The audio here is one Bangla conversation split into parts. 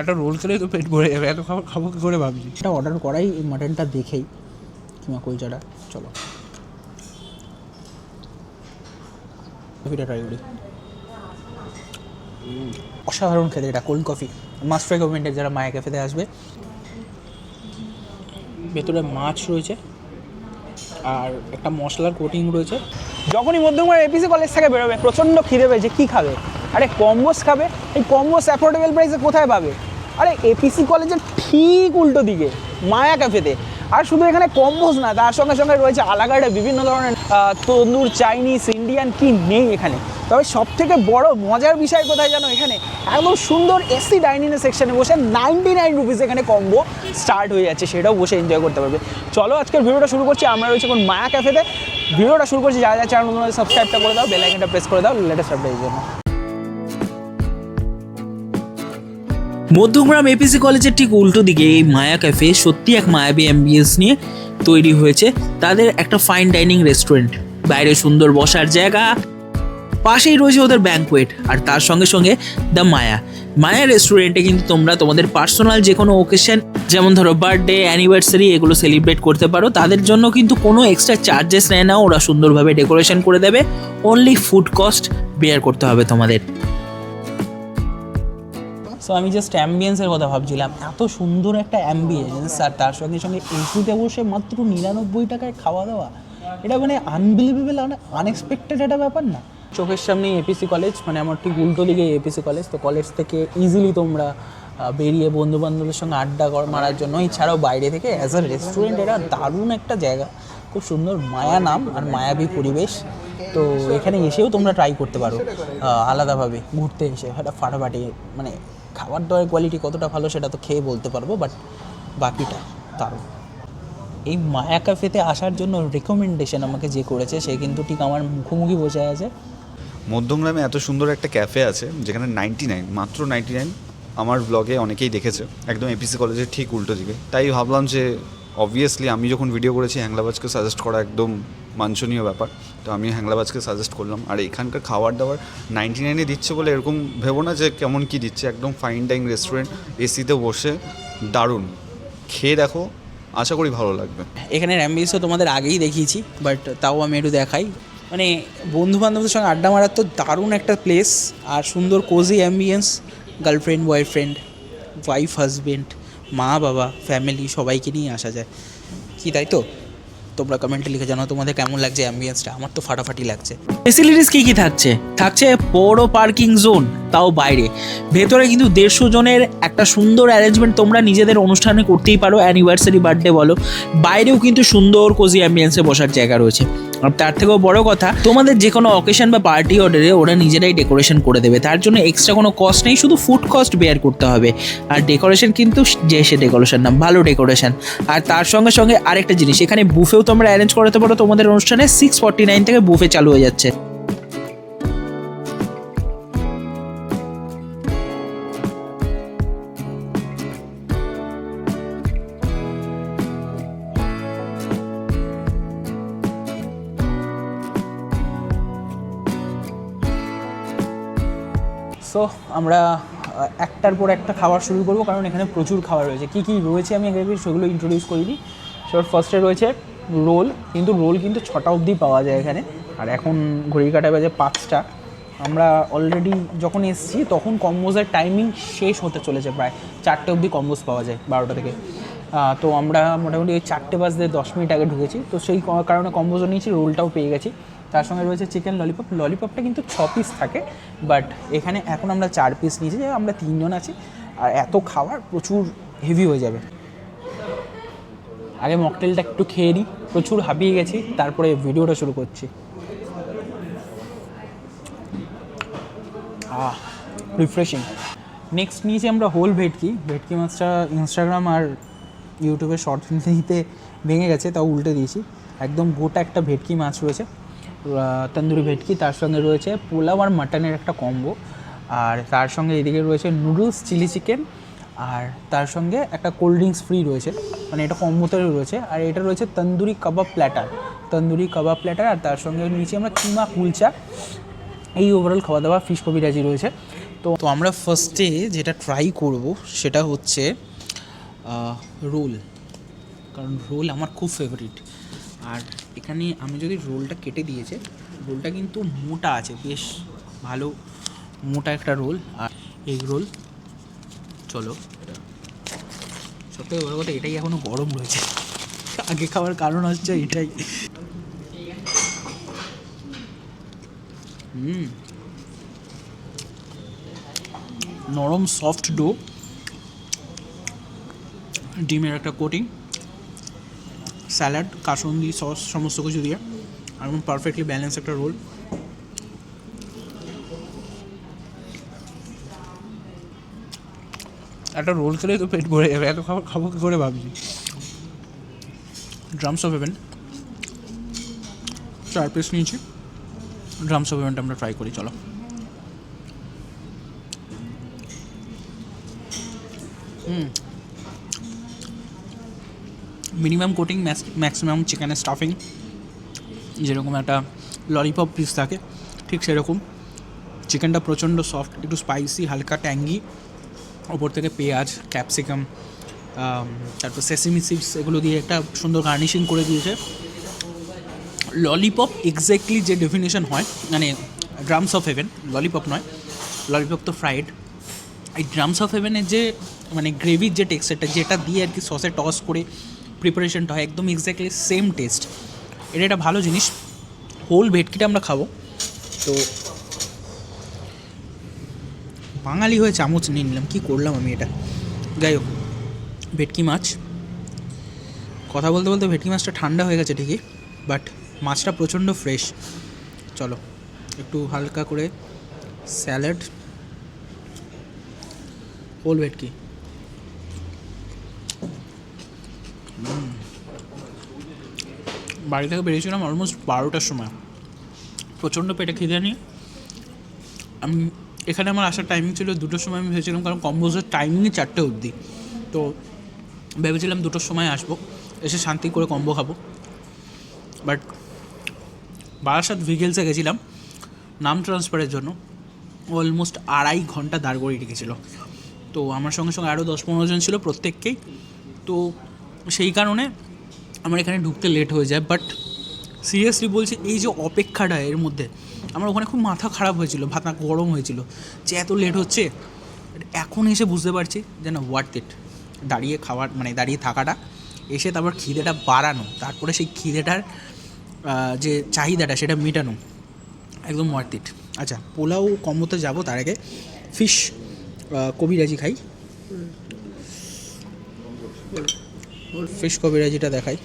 একটা রোল খেলেই তো পেট ভরে যাবে এত খাবার খাব কী করে ভাবছি এটা অর্ডার করাই এই মাটনটা দেখেই। কিমা কুলচাটা চলো। কফিটা ট্রাই করি। অসাধারণ খেতে এটা কোল্ড কফি মাস্ট রেকমেন্ডেড যারা মায়া ক্যাফেতে আসবে। ভেতরে মাছ রয়েছে আর একটা মশলার কোটিং রয়েছে। যখনই মধ্যমগ্রাম এপিসি কলেজ থেকে বেরোবে প্রচণ্ড খিদে পেয়েছে কী খাবে? আরে কম্বোস খাবে? এই কম্বোস অ্যাফোর্ডেবল প্রাইসে কোথায় পাবে? আরে এপিসি কলেজের ঠিক উল্টো দিকে, মায়া ক্যাফেতে আর শুধু এখানে কম্বোস না, তার সঙ্গে সঙ্গে রয়েছে আলাগাড়ে বিভিন্ন ধরনের তন্দুর চাইনিজ ইন্ডিয়ান কি নেই এখানে। তবে সব থেকে বড় মজার বিষয় কোথায় জানো এখানে? একদম সুন্দর এসি ডাইনিংয়ের সেকশনে বসে নাইনটি নাইন রুপিস এখানে কম্বো স্টার্ট হয়ে যাচ্ছে, সেটাও বসে এনজয় করতে পারবে। চলো আজকের ভিডিওটা শুরু করছি, আমরা রয়েছে কোন মায়া ক্যাফেতে ভিডিওটা শুরু করছি, যারা যারা চ্যানেল সাবস্ক্রাইবটা করে দাও বেল আইকনটা প্রেস করে দাও লেটেস্ট আপডেটের জন্য। মধ্যগ্রাম এপিসি কলেজের ঠিক উল্টো দিকে এই মায়া ক্যাফে সত্যি এক মায়াবী অ্যাম্বিয়েন্স নিয়ে তৈরি হয়েছে। তাদের একটা ফাইন ডাইনিং রেস্টুরেন্ট বাইরে সুন্দর বসার জায়গা। পাশেই রয়েছে ওদের ব্যাঙ্কোয়েট আর তার সঙ্গে সঙ্গে দ্য মায়া। মায়া রেস্টুরেন্টে কিন্তু তোমরা তোমাদের পার্সোনাল যে কোনো ওকেশন যেমন ধরো বার্থডে অ্যানিভার্সারি এগুলো সেলিব্রেট করতে পারো। তাদের জন্য কিন্তু কোনো এক্সট্রা চার্জেস নেয় না। ওরা সুন্দরভাবে ডেকোরেশন করে দেবে। অনলি ফুড কস্ট বেয়ার করতে হবে তোমাদের। সো আমি জাস্ট অ্যাম্বিয়েন্সের কথা ভাবছিলাম। এত সুন্দর একটা অ্যাম্বিয়েন্স আর তার সঙ্গে সঙ্গে এসিতে বসে মাত্র নিরানব্বই টাকায় খাওয়া দাওয়া। এটা মানে আনবিলিভেবল মানে আনএক্সপেক্টেড একটা ব্যাপার না। চোখের সামনে এপিসি কলেজ মানে আমার ঠিক উল্টো দিকে এপিসি কলেজ তো কলেজ থেকে ইজিলি তোমরা বেরিয়ে বন্ধু বান্ধবের সঙ্গে আড্ডা কর মারার জন্য। এছাড়াও বাইরে থেকে অ্যাজ আ রেস্টুরেন্ট এটা দারুণ একটা জায়গা। খুব সুন্দর মায়া নাম আর মায়াবী পরিবেশ। তো এখানে এসেও তোমরা ট্রাই করতে পারো আলাদাভাবে ঘুরতে এসে। একটা ফাটাফাটি মানে খাবার দাবারের কোয়ালিটি কতটা ভালো সেটা তো খেয়ে বলতে পারব বাট বাকিটা দারুণ। এই মায়া ক্যাফেতে আসার জন্য রেকমেন্ডেশন আমাকে যে করেছে, সে কিন্তু ঠিক আমার মুখোমুখি বসে আছে। মধ্যমগ্রামে এত সুন্দর একটা ক্যাফে আছে, যেখানে নাইনটি নাইন মাত্র নাইনটি নাইন আমার ব্লগে অনেকেই দেখেছে, একদম এপিসি কলেজের ঠিক উল্টো দিকে। তাই ভাবলাম যে অবভিয়াসলি আমি যখন ভিডিও করেছি, হ্যাংলাবাজকে সাজেস্ট করা একদম বাঞ্ছনীয় ব্যাপার। তো আমি হ্যাংলাবাজকে সাজেস্ট করলাম। আর এখানকার খাবার দাবার নাইনটি নাইনে দিচ্ছে বলে এরকম ভেবো না যে কেমন কি দিচ্ছে। একদম ফাইন ডাইনিং রেস্টুরেন্ট এসিতে বসে, দারুণ। খেয়ে দেখো, আশা করি ভালো লাগবে। এখানের অ্যাম্বিয়েন্সও তোমাদের আগেই দেখিয়েছি বাট তাও আমি একটু দেখাই। মানে বন্ধু বান্ধবদের সঙ্গে আড্ডা মারার তো দারুণ একটা প্লেস আর সুন্দর cozy ambience girlfriend boyfriend wife husband মা বাবা ফ্যামিলি সবাইকে নিয়ে আসা যায়। কি তাই তো? তোমরা কমেন্টে লিখে জানাও তোমাদের কেমন লাগছে অ্যাম্বিয়েন্সটা আমার তো ফাটাফাটি লাগছে। ফেসিলিটিস কি কি থাকছে? থাকছে বড় পার্কিং জোন তাও বাইরে। ভেতরে কিন্তু দেড়শো জনের একটা সুন্দর অ্যারেঞ্জমেন্ট তোমরা নিজেদের অনুষ্ঠানে করতেই পারো অ্যানিভার্সারি বার্থডে বলো। বাইরেও কিন্তু সুন্দর কোজি অ্যাম্বিয়েন্সে বসার জায়গা রয়েছে। আর তার থেকেও বড় কথা, তোমাদের যে কোনো অকেশন বা পার্টি অর্ডারে ওরা নিজেরাই ডেকোরেশন করে দেবে। তার জন্য এক্সট্রা কোনো কস্ট নেই, শুধু ফুড কস্ট বেয়ার করতে হবে। আর ডেকোরেশন কিন্তু যে সে ডেকোরেশন না, ভালো ডেকোরেশন আর তার সঙ্গে সঙ্গে আরেকটা জিনিস, এখানে বুফেও তোমরা অ্যারেঞ্জ করাতে পারো। তোমাদের অনুষ্ঠানে সিক্স ফর্টি নাইন থেকে বুফে চালু হয়ে যাচ্ছে। সো আমরা একটার পর একটা খাবার শুরু করব, কারণ এখানে প্রচুর খাবার রয়েছে। কী কী রয়েছে আমি আগে সেগুলো ইন্ট্রোডিউস করিনি। সবার ফার্স্টে রয়েছে রোল, কিন্তু রোল কিন্তু ছটা অবধি পাওয়া যায় এখানে। আর এখন ঘড়ির কাটায় বাজে পাঁচটা। আমরা অলরেডি যখন এসেছি, তখন কম্বোজের টাইমিং শেষ হতে চলেছে প্রায়। চারটে অবধি কম্বোজ পাওয়া যায় বারোটা থেকে। তো আমরা মোটামুটি ওই চারটে বাজতে দশ মিনিট আগে ঢুকেছি। তো সেই কারণে কম্বোজও নিয়েছি, রোলটাও পেয়ে গেছি। তার সঙ্গে রয়েছে চিকেন ললিপপ ললিপপটা কিন্তু ছ পিস থাকে বাট এখানে এখন আমরা চার পিস নিয়েছি, যে আমরা তিনজন আছি, আর এত খাবার প্রচুর হেভি হয়ে যাবে। আগে মকটেলটা একটু খেয়ে নিই, প্রচুর হাঁপিয়ে গেছি, তারপরে ভিডিওটা শুরু করছি। আহ রিফ্রেশিং নেক্সট নিয়েছি আমরা হোল ভেটকি। ভেটকি মাছটা ইনস্টাগ্রাম আর ইউটিউবে শর্ট ফিল্মতে ভেঙে গেছে, তাও উল্টে দিয়েছি। একদম গোটা একটা ভেটকি মাছ রয়েছে। তন্দুরি ভেটকি, তার সঙ্গে রয়েছে পোলাও আর মাটনের একটা কম্বো আর তার সঙ্গে এদিকে রয়েছে নুডলস চিলি চিকেন আর তার সঙ্গে একটা কোল্ড ড্রিঙ্কস ফ্রি রয়েছে। মানে এটা কম্বোতে রয়েছে। আর এটা রয়েছে tandoori kebab platter tandoori kebab platter আর তার সঙ্গে নিয়েছি আমরা কিমা কুলচা। এই ওভারঅল খাওয়া দাওয়া ফিশ কবিরাজি রয়েছে। তো তো আমরা ফার্স্টে যেটা ট্রাই করব সেটা হচ্ছে রোল। কারণ রোল আমার খুব ফেভারিট আর এখানে আমি যদি রোলটা কেটে দিয়েছে, রোলটা কিন্তু মোটা আছে, বেশ ভালো মোটা একটা রোল। আর এগ রোল, চলো। সবথেকে বড় কথা, এটাই এখনও গরম রয়েছে। আগে খাওয়ার কারণ হচ্ছে এটাই। হুম। নরম সফট ডো ডিমের একটা কোটিং স্যালাড, কাসন্দি সস, সমস্ত কিছু দিয়ে। আর পারফেক্টলি ব্যালেন্স একটা রোল একটা রোল খেলেই তো পেট ভরে যাবে। এত খাবার খাব কী করে ভাবছি? ড্রামস অফ হেভেন চার পিস নিয়েছি। ড্রামস অফ হেভেনটা আমরা ট্রাই করি, চলো। হুম। মিনিমাম কোটিং ম্যাক্সিমাম চিকেনের স্টাফিং যেরকম একটা ললিপপ পিস থাকে, ঠিক সেরকম। চিকেনটা প্রচণ্ড সফট একটু স্পাইসি হালকা ট্যাঙ্গি ওপর থেকে পেঁয়াজ ক্যাপসিকাম তারপর সেসিমি সিডস এগুলো দিয়ে একটা সুন্দর গার্নিশিং করে দিয়েছে। ললিপপ এক্স্যাক্টলি যে ডেফিনেশন হয় মানে ড্রামস অফ হেভেন ললিপপ নয় ললিপপ তো ফ্রাইড এই ড্রামস অফ হেভেনের যে মানে গ্রেভির যে টেক্সচারটা যেটা দিয়ে আর কি সসে টস করে প্রিপারেশনটা হয় একদম এক্স্যাক্টলি সেম টেস্ট এটা একটা ভালো জিনিস। হোল ভেটকিটা আমরা খাব। তো বাঙালি হয়ে চামচ নিয়ে নিলাম। কী করলাম আমি এটা? যাই হোক, ভেটকি মাছ। কথা বলতে বলতে ভেটকি মাছটা ঠান্ডা হয়ে গেছে ঠিকই বাট মাছটা প্রচণ্ড ফ্রেশ চলো, একটু হালকা করে স্যালাড হোল ভেটকি। বাড়ি থেকে বেরিয়েছিলাম অলমোস্ট বারোটার সময়। প্রচণ্ড পেটে খিদে নিয়ে। আমি, এখানে আমার আসার টাইমিং ছিল দুটোর সময় আমি ভেবেছিলাম, কারণ কম্বোজের টাইমিংই চারটে অবধি। তো ভেবেছিলাম দুটোর সময় আসব, এসে শান্তি করে কম্বো খাব। বাট বারাসাত ভিগেলসে গেছিলাম, নাম ট্রান্সফারের জন্য। অলমোস্ট আড়াই ঘণ্টা দাঁড় করিয়ে রেখেছিল। তো আমার সঙ্গে সঙ্গে আরও দশ পনেরো জন ছিল প্রত্যেককেই। তো সেই কারণে আমার এখানে ঢুকতে লেট হয়ে যায় বাট সিরিয়াসলি বলছি এই যে অপেক্ষাটা এর মধ্যে আমার ওখানে খুব মাথা খারাপ হয়েছিল ভাতা গরম হয়েছিল যে এত লেট হচ্ছে এখন এসে বুঝতে পারছি যে না ওয়ার্থ ইট দাঁড়িয়ে খাওয়ার মানে দাঁড়িয়ে থাকাটা এসে তারপর খিদেটা বাড়ানো তারপরে সেই খিদেটার যে চাহিদাটা সেটা মেটানো একদম ওয়ার্থ ইট আচ্ছা পোলাও কম্বোতে যাব তার আগে ফিশ কবিরাজি খাই। ফিশ কবিরাজিটা দেখাই।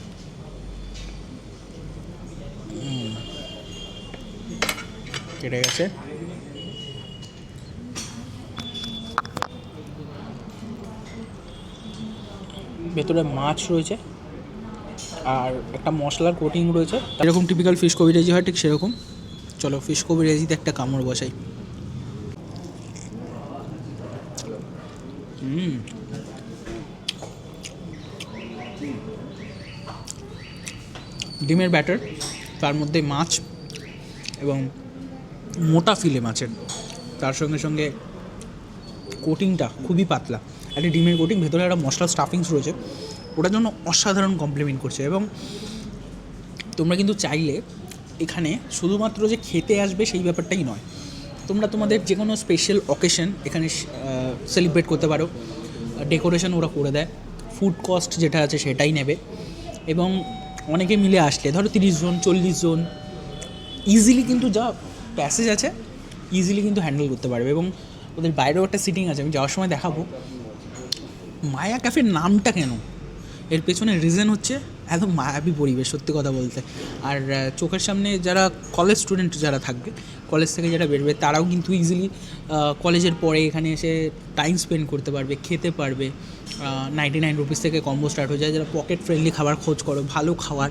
কেটে গেছে। ভেতরে মাছ রয়েছে আর একটা মশলার কোটিং রয়েছে। এরকম টিপিক্যাল ফিশ কবিরাজি হয়, ঠিক সেরকম। চলো ফিশ কবিরাজিতে একটা কামড় বসাই। হুম। ডিমের ব্যাটার তার মধ্যে মাছ এবং মোটা ফিলে মাছের তার সঙ্গে সঙ্গে কোটিংটা খুবই পাতলা। একটা ডিমের কোটিং, ভেতরে একটা মশলা স্টাফিংস রয়েছে। ওটার জন্য অসাধারণ কমপ্লিমেন্ট করছে এবং তোমরা কিন্তু চাইলে এখানে শুধুমাত্র যে খেতে আসবে সেই ব্যাপারটাই নয়। তোমরা তোমাদের যে কোনো স্পেশাল অকেশন এখানে সেলিব্রেট করতে পারো। ডেকোরেশন ওরা করে দেয়। ফুড কস্ট যেটা আছে সেটাই নেবে। এবং অনেকে মিলে আসলে, ধরো তিরিশ জন, চল্লিশ জন ইজিলি কিন্তু যা প্যাসেজ আছে ইজিলি কিন্তু হ্যান্ডেল করতে পারবে এবং ওদের বাইরেও একটা সিটিং আছে, আমি যাওয়ার সময় দেখাবো। মায়া ক্যাফের নামটা কেন? এর পেছনে রিজন হচ্ছে একদম মায়াবী পরিবেশ, সত্যি কথা বলতে। আর চোখের সামনে যারা কলেজ স্টুডেন্ট যারা থাকবে কলেজ থেকে যারা বেরবে, তারাও কিন্তু ইজিলি কলেজের পরে এখানে এসে টাইম স্পেন্ড করতে পারবে, খেতে পারবে। নাইনটি নাইন রুপিস থেকে কম্বো স্টার্ট হয়ে যায়, যারা পকেট ফ্রেন্ডলি খাবার খোঁজ করো, ভালো খাবার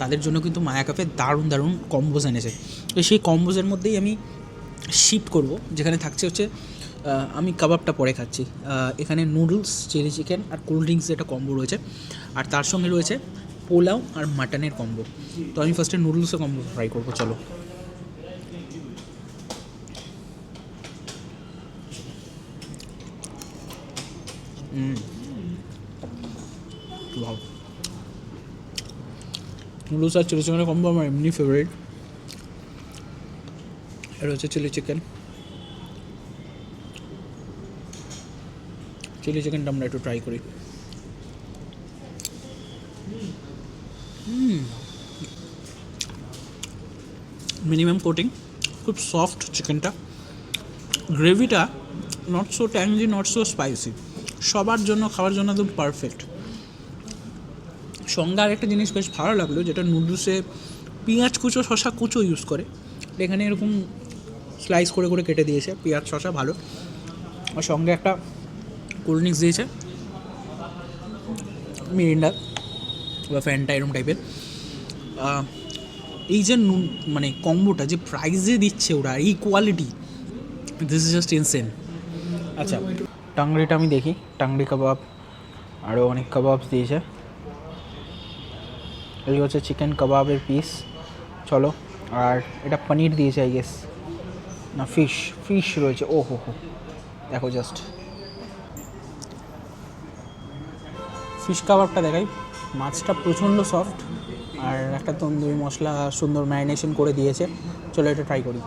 তাদের জন্য কিন্তু মায়া কাপে দারুণ দারুণ কম্বোজ এনেছে। তো সেই কম্বোজের মধ্যেই আমি শিফট করব, যেখানে থাকছে হচ্ছে আমি কাবাবটা পরে খাচ্ছি। এখানে নুডলস চিলি চিকেন আর কোল্ড ড্রিঙ্কসের একটা কম্বো রয়েছে। আর তার সঙ্গে রয়েছে পোলাও আর মাটনের কম্বো তো আমি ফার্স্টে নুডলসের কম্বো ট্রাই করব, চলো। হুম নুডলস আর চিলি চিকেনের কম্বো আমার এমনি ফেভারিট এটা হচ্ছে চিলি চিকেন চিলি চিকেনটা আমরা একটু ট্রাই করি মিনিমাম কোটিং খুব সফট চিকেনটা গ্রেভিটা not so tangy not so spicy সবার জন্য, খাওয়ার জন্য একদম পারফেক্ট সঙ্গে আরেকটা জিনিস বেশ ভালো লাগল, যেটা নুডলসে পেঁয়াজ কুচো শশা কুচো ইউজ করে। এখানে এরকম স্লাইস করে করে কেটে দিয়েছে, পেঁয়াজ শশা ভালো। আর সঙ্গে একটা কোল্ড ড্রিঙ্কস দিয়েছে, মিরিন্ডা বা ফ্যানটা এরকম টাইপের এই যে নুন মানে কম্বোটা, যে প্রাইজে দিচ্ছে ওরা, এই quality this is just insane আচ্ছা টাংরিটা আমি দেখি। টাংরি কাবাব আরও অনেক কাবাব দিয়েছে। এই হচ্ছে চিকেন কাবাবের পিস চলো, আর এটা পনির দিয়েছে আই গেস না ফিশ ফিশ রয়েছে। ও, হো হো। দেখো জাস্ট ফিশ কাবাবটা দেখাই। মাছটা প্রচণ্ড সফট আর একটা তন্দুরি মশলা সুন্দর ম্যারিনেশন করে দিয়েছে। চলো, এটা ট্রাই করি।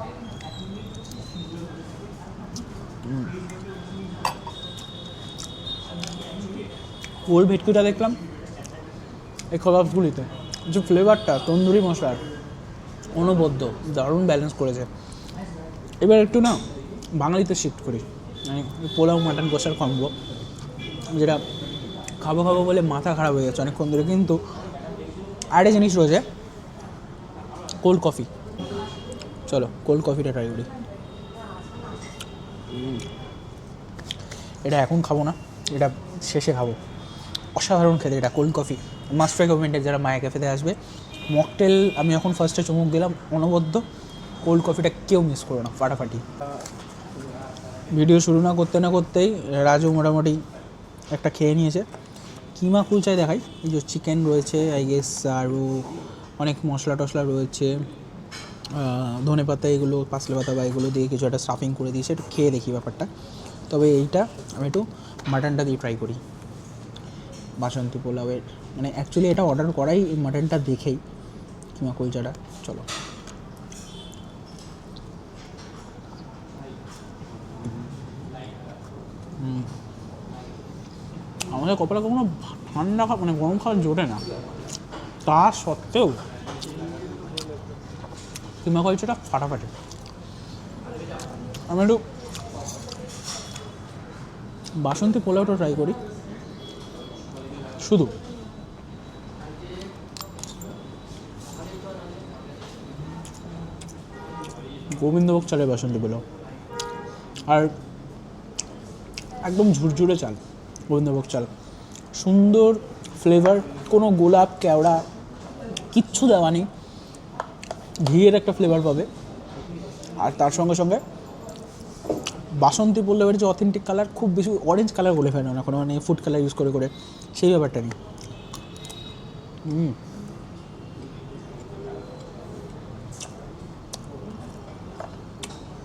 ওল ভেটকিটা দেখলাম। এই কাবাবগুলিতে। যে ফ্লেভারটা তন্দুরি মশলার অনবদ্য, দারুণ ব্যালেন্স করেছে। এবার একটু না বাঙালিতে শিফট করি। মানে পোলাও মাটন কষার কম্বো যেটা খাব খাব বলে মাথা খারাপ হয়ে যাচ্ছে অনেকক্ষণ ধরে। কিন্তু আরেকটা জিনিস রয়েছে কোল্ড কফি চলো কোল্ড কফিটা ট্রাই করি। এটা এখন খাব না, এটা শেষে খাব। অসাধারণ খেতে এটা কোল্ড কফি মাস্ট রেকমেন্ডেড যারা মায়া ক্যাফেতে আসবে মকটেল আমি এখন ফার্স্টে চুমুক দিলাম, অনবদ্য। কোল্ড কফিটা কেউ মিস করো না, ফাটাফাটি। ভিডিও শুরু না করতে না করতেই রাজু মোটামুটি একটা খেয়ে নিয়েছে। কিমা কুলচায় দেখাই, এই যে চিকেন রয়েছে আই গেস আরও অনেক মশলা টশলা রয়েছে ধনে পাতা এগুলো পাসলে পাতা বা এগুলো দিয়ে কিছু একটা স্টাফিং করে দিয়েছে, একটু খেয়ে দেখি ব্যাপারটা। তবে এইটা আমি একটু মাটনটা দিয়ে ট্রাই করি। বাসন্তী পোলাওয়ের মানে অ্যাকচুয়ালি এটা অর্ডার করাই এই মাটনটা দেখেই কিমা কুলচাটা চলো। আমাদের কপালে কখনো ঠান্ডা খা মানে গরম খাওয়া জোটে না। তা সত্ত্বেও কিমা কুলচাটা ফাটাফাটি। আমি একটু বাসন্তী পোলাওটা ট্রাই করি। শুধু। গোবিন্দভোগ চালের বাসন্তী পোলাও আর একদম ঝুরঝুরে চাল, গোবিন্দভোগ চাল। সুন্দর ফ্লেভার কোনো গোলাপ, কেওড়া, কিচ্ছু দেওয়া নেই। ঘিয়ের একটা ফ্লেভার পাবে। আর তার সঙ্গে সঙ্গে বাসন্তী পোলাওয়ের যে অথেন্টিক কালার খুব বেশি অরেঞ্জ কালার বলে ফেলে না কোনো মানে ফুড কালার ইউজ করে করে। সেই ব্যাপারটা নেই। হুম।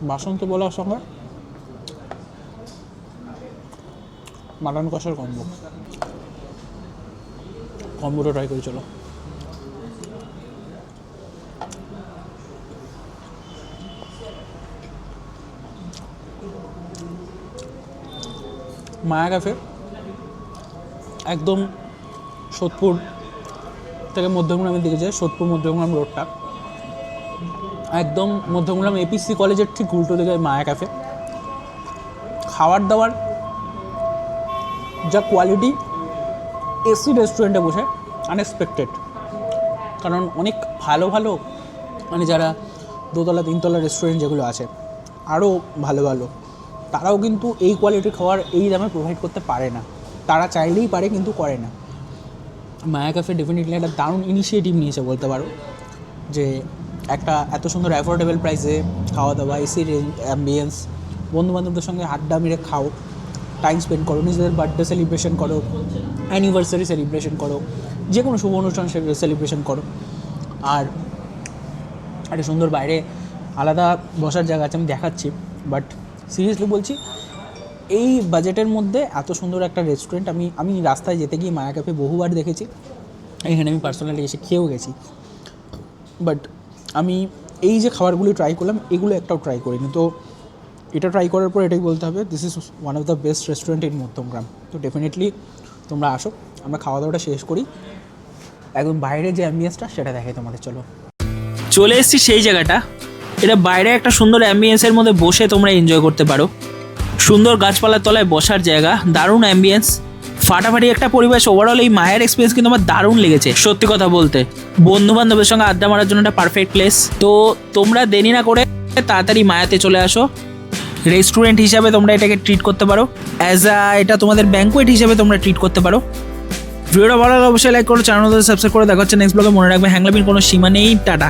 বাসন্তী পোলাওর সঙ্গে মাটন কষার কম্বো কম্বোটা ট্রাই করি, চলো। মায়া ক্যাফে একদম সোদপুর থেকে মধ্যমগ্রামের দিকে যায় সোদপুর মধ্যমগ্রাম রোডটা একদম মধ্যমগ্রাম এপিসি কলেজের ঠিক উল্টো দিকে মায়া ক্যাফে খাবার দাবার যা কোয়ালিটি এসি রেস্টুরেন্টে বসে আনএক্সপেক্টেড কারণ অনেক ভালো ভালো মানে যারা দোতলা, তিনতলা রেস্টুরেন্ট যেগুলো আছে আরও ভালো ভালো, তারাও কিন্তু এই কোয়ালিটির খাবার এই দামে প্রোভাইড করতে পারে না। তারা চাইলেই পারে কিন্তু করে না। মায়া ক্যাফে ডেফিনেটলি একটা দারুণ ইনিশিয়েটিভ নিয়েছে বলতে পারো, যে একটা এত সুন্দর অ্যাফোর্ডেবল প্রাইসে খাওয়া দাওয়া এসি অ্যাম্বিয়েন্স বন্ধু বান্ধবদের সঙ্গে আড্ডা মেরে খাও টাইম স্পেন্ড করো, নিজেদের বার্থডে সেলিব্রেশন করো অ্যানিভার্সারি সেলিব্রেশন করো যে কোনো শুভ অনুষ্ঠান সেলিব্রেশন করো। আর একটা সুন্দর বাইরে আলাদা বসার জায়গা আছে, আমি দেখাচ্ছি বাট সিরিয়াসলি বলছি, এই বাজেটের মধ্যে এত সুন্দর একটা রেস্টুরেন্ট আমি আমি রাস্তায় যেতে গিয়ে মায়া ক্যাফে বহুবার দেখেছি, এখানে আমি পার্সোনালি এসে খেয়েও গেছি। বাট আমি এই যে খাবারগুলি ট্রাই করলাম, এগুলো একটাও ট্রাই করিনি। তো এটা ট্রাই করার পর এটাই বলতে হবে this is one of the best restaurant in Madhyamgram তো ডেফিনেটলি তোমরা আসো, আমরা খাওয়া দাওয়াটা শেষ করি। একদম বাইরে যে অ্যাম্বিয়েন্সটা সেটা দেখাই তোমাদের, চলো। চলে এসেছি সেই জায়গাটা। এটা বাইরে একটা সুন্দর অ্যাম্বিয়েন্সের মধ্যে বসে তোমরা এনজয় করতে পারো। সুন্দর গাছপালার তলায় বসার জায়গা, দারুণ অ্যাম্বিয়েন্স ফাটাফাটি একটা পরিবেশ ওভারঅল এই মায়ের এক্সপিরিয়েন্স কিন্তু আমার দারুণ লেগেছে, সত্যি কথা বলতে। বন্ধু বান্ধবের সঙ্গে আড্ডা মারার জন্য একটা পারফেক্ট প্লেস তো তোমরা দেরি না করে তাড়াতাড়ি মায়াতে চলে আসো। রেস্টুরেন্ট হিসাবে তোমরা এটাকে ট্রিট করতে পারো। অ্যাজ আ এটা তোমাদের ব্যাঙ্কুয়েট হিসাবে তোমরা ট্রিট করতে পারো। ভিডিওটা ভালো লাগলে অবশ্যই লাইক করো চ্যানেল সাবস্ক্রাইব করে দেখা হচ্ছে নেক্সট ব্লগে মনে রাখবে হ্যাংলামির কোনো সীমা নেই। টাটা।